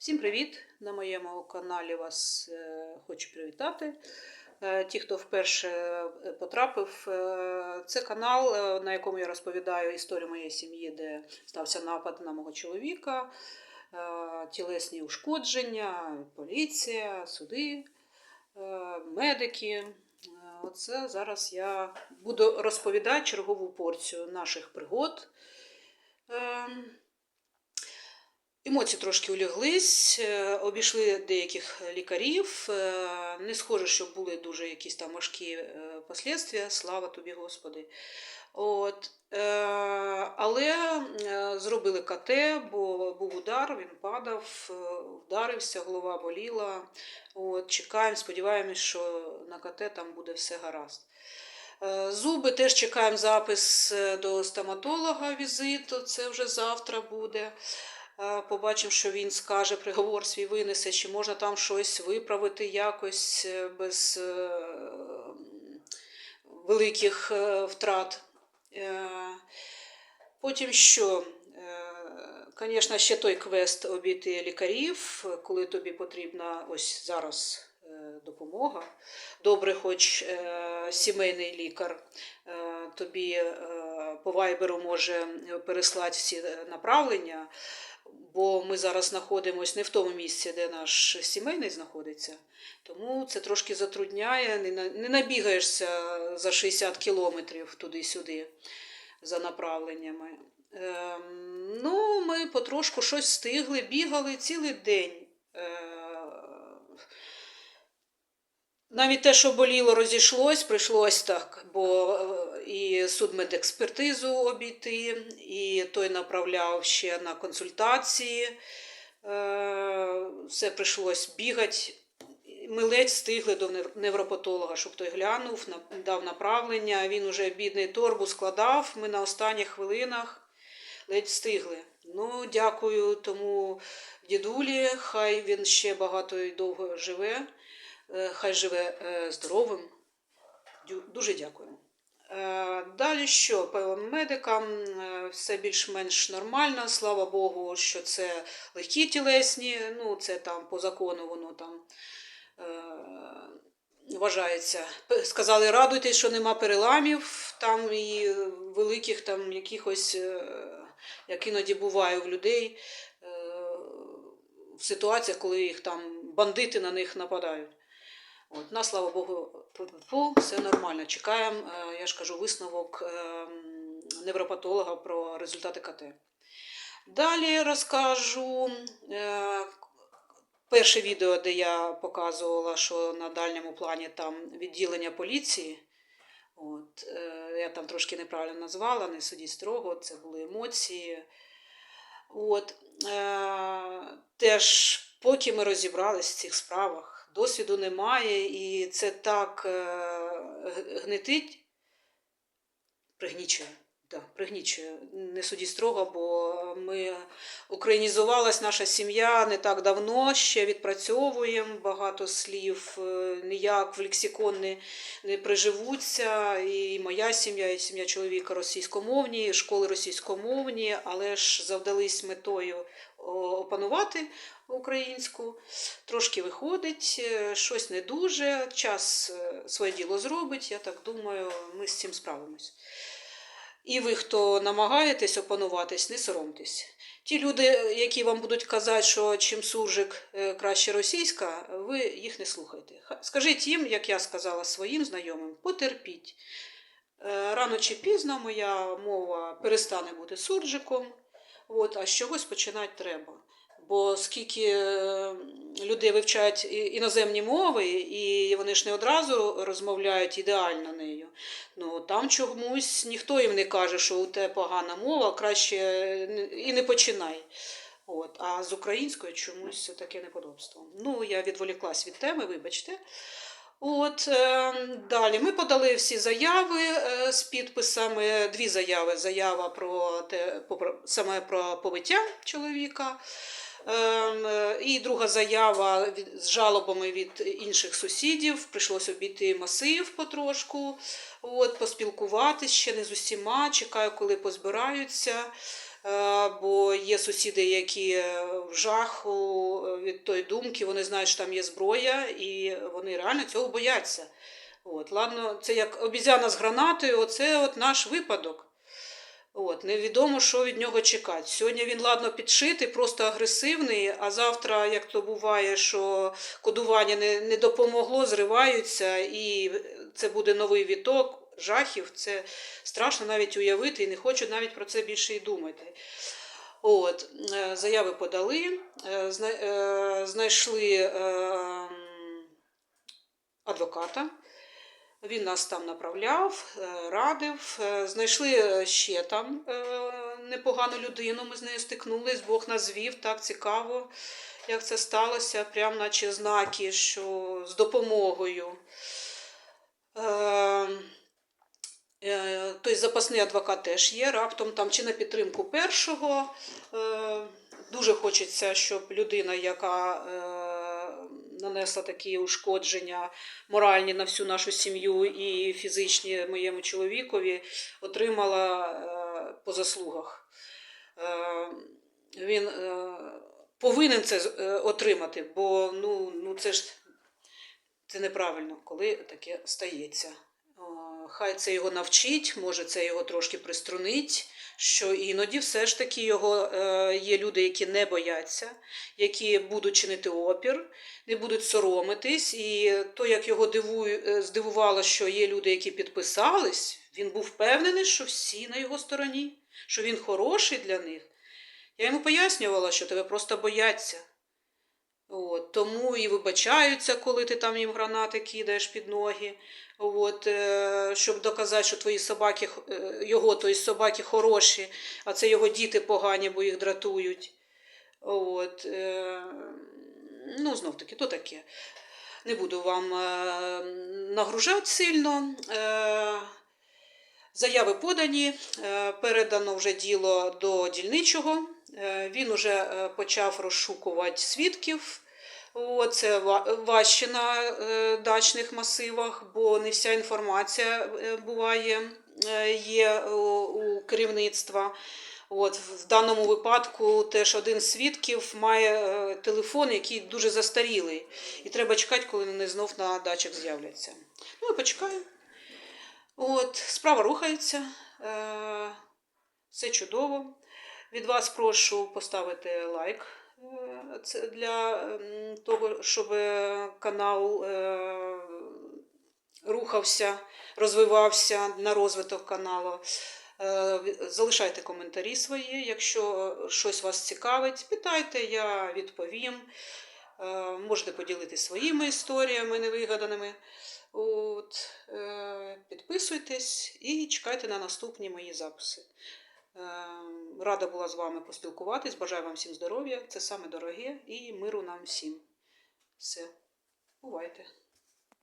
Всім привіт! На моєму каналі вас е, хочу привітати. Е, ті, хто вперше е, потрапив, це канал, на якому я розповідаю історію моєї сім'ї, де стався напад на мого чоловіка, тілесні ушкодження, поліція, суди, медики. Оце зараз я буду розповідати чергову порцію наших пригод. Ем, Емоції трошки уляглись, е, обійшли деяких лікарів. е, Не схоже, що були дуже якісь там важкі е, послідствия, слава тобі, Господи. От, але зробили КТ, бо був удар, він падав, вдарився, голова боліла. От, чекаємо, сподіваємось, що на КТ там буде все гаразд. Зуби теж чекаємо запис до стоматолога візиту, це вже завтра буде. Побачимо, що він скаже, приговор свій винесе, чи можна там щось виправити якось е, без е, великих е, втрат. Потім що? Звісно, ще той квест обійти лікарів, коли тобі потрібна ось зараз допомога. Добре, хоч сімейний лікар тобі по вайберу може переслати всі направлення, бо ми зараз знаходимося не в тому місці, де наш сімейний знаходиться. Тому це трошки затрудняє, не набігаєшся за 60 кілометрів туди-сюди за направленнями. Ем, ну, ми потрошку щось встигли, бігали цілий день. Е, навіть те, що боліло, розійшлось, прийшлось так, бо е, і судмедекспертизу обійти, і той направляв ще на консультації. Е, Все прийшлось бігати. Ми ледь встигли до невропатолога, щоб той глянув, дав направлення. Він уже бідний торбу складав. Ми на останніх хвилинах ледь встигли. Ну, дякую тому дідулі, хай він ще багато і довго живе, хай живе е, здоровим. Дуже дякую. Е, Далі що? По медикам е, все більш-менш нормально. Слава Богу, що це легкі тілесні, ну це там по закону воно там е, вважається. Сказали, радуйтесь, що нема переламів там і великих там якихось, е, як іноді буває в людей, е, в ситуаціях, коли їх там бандити на них нападають. От, на слава Богу, фу, все нормально. Чекаємо, е, я ж кажу, висновок е, невропатолога про результати КТ. Далі розкажу е, перше відео, де я показувала, що на дальньому плані там відділення поліції. От, е, я там трошки неправильно назвала, не судіть строго, це були емоції. От, теж, поки ми розібрались в цих справах, досвіду немає, і це так е, гнетить, пригнічує. Да, пригнічує. Не судіть строго, бо ми українізувалась наша сім'я не так давно, ще відпрацьовуємо багато слів, е, ніяк в лексикон не, не приживуться. І моя сім'я, і сім'я чоловіка російськомовні, школи російськомовні, але ж завдались метою опанувати українську. Трошки виходить, е, щось не дуже. Час е, своє діло зробить. Я так думаю, ми з цим справимось. І ви, хто намагаєтесь опануватись, не соромтесь. Ті люди, які вам будуть казати, що чим суржик е, краще російська, ви їх не слухайте. Скажіть їм, як я сказала своїм знайомим, потерпіть. Рано чи пізно моя мова перестане бути суржиком, от, а з чогось починати треба. Бо скільки людей вивчають іноземні мови, і вони ж не одразу розмовляють ідеально нею. Ну там чомусь ніхто їм не каже, що у тебе погана мова, краще і не починай. От, а з українською чомусь таке неподобство. Ну, я відволіклась від теми, вибачте. От, е, далі ми подали всі заяви е, з підписами, дві заяви. Заява про те, саме про побиття чоловіка. Ем, е, І друга заява з жалобами від інших сусідів. Прийшлося обійти масив потрошку, от, поспілкуватись ще не з усіма. Чекаю, коли позбираються. Е, Бо є сусіди, які е, в жаху від тої думки, вони знають, що там є зброя, і вони реально цього бояться. От, ладно, це як обізяна з гранатою, оце от наш випадок. От, невідомо, що від нього чекати. Сьогодні він ладно підшитий, просто агресивний, а завтра, як то буває, що кодування не, не допомогло, зриваються, і це буде новий віток жахів. Це страшно навіть уявити, і не хочу навіть про це більше і думати. От, е, заяви подали, е, е, знайшли е, адвоката. Він нас там направляв, е, радив. Е, Знайшли е, ще там непогану людину. Ми з нею стикнулись, Бог нас звів, так цікаво, як це сталося, прям наче знаки, що з допомогою. Той запасний адвокат теж є, раптом там чи на підтримку першого. Дуже хочеться, щоб людина, яка нанесла такі ушкодження моральні на всю нашу сім'ю і фізичні моєму чоловікові, отримала е, по заслугах. Е, Він е, повинен це отримати, бо ну, ну це ж це неправильно, коли таке стається. Хай це його навчить, може це його трошки приструнить, що іноді все ж таки його е, є люди, які не бояться, які будуть чинити опір, не будуть соромитись. І то, як його дивую, е, здивувало, що є люди, які підписались, він був впевнений, що всі на його стороні, що він хороший для них. Я йому пояснювала, що тебе просто бояться. Тому і вибачаються, коли ти там їм гранати кидаєш під ноги. От, е, щоб доказати, що твої собаки, е, його, то собаки хороші, а це його діти погані, бо їх дратують. От, е, ну, знов таки, то таке. Не буду вам нагружати сильно. Заяви подані, передано вже діло до дільничого. Він вже е, почав розшукувати свідків. Це важче на е, дачних масивах, бо не вся інформація е, буває е, є у керівництва. От, в даному випадку теж один з свідків має телефон, який дуже застарілий. І треба чекати, коли вони знов на дачах з'являться. Ну і почекаємо. От, справа рухається, все чудово. Від вас прошу поставити лайк це для ем, того, щоб е, канал е, рухався, розвивався на розвиток каналу. Е, Залишайте коментарі свої, якщо щось вас цікавить, питайте, я відповім. Е, Можете поділитися своїми історіями невигаданими. От, е, підписуйтесь і чекайте на наступні мої записи. Е, Рада була з вами поспілкуватись. Бажаю вам всім здоров'я. Це саме дороге і миру нам всім. Все. Бувайте.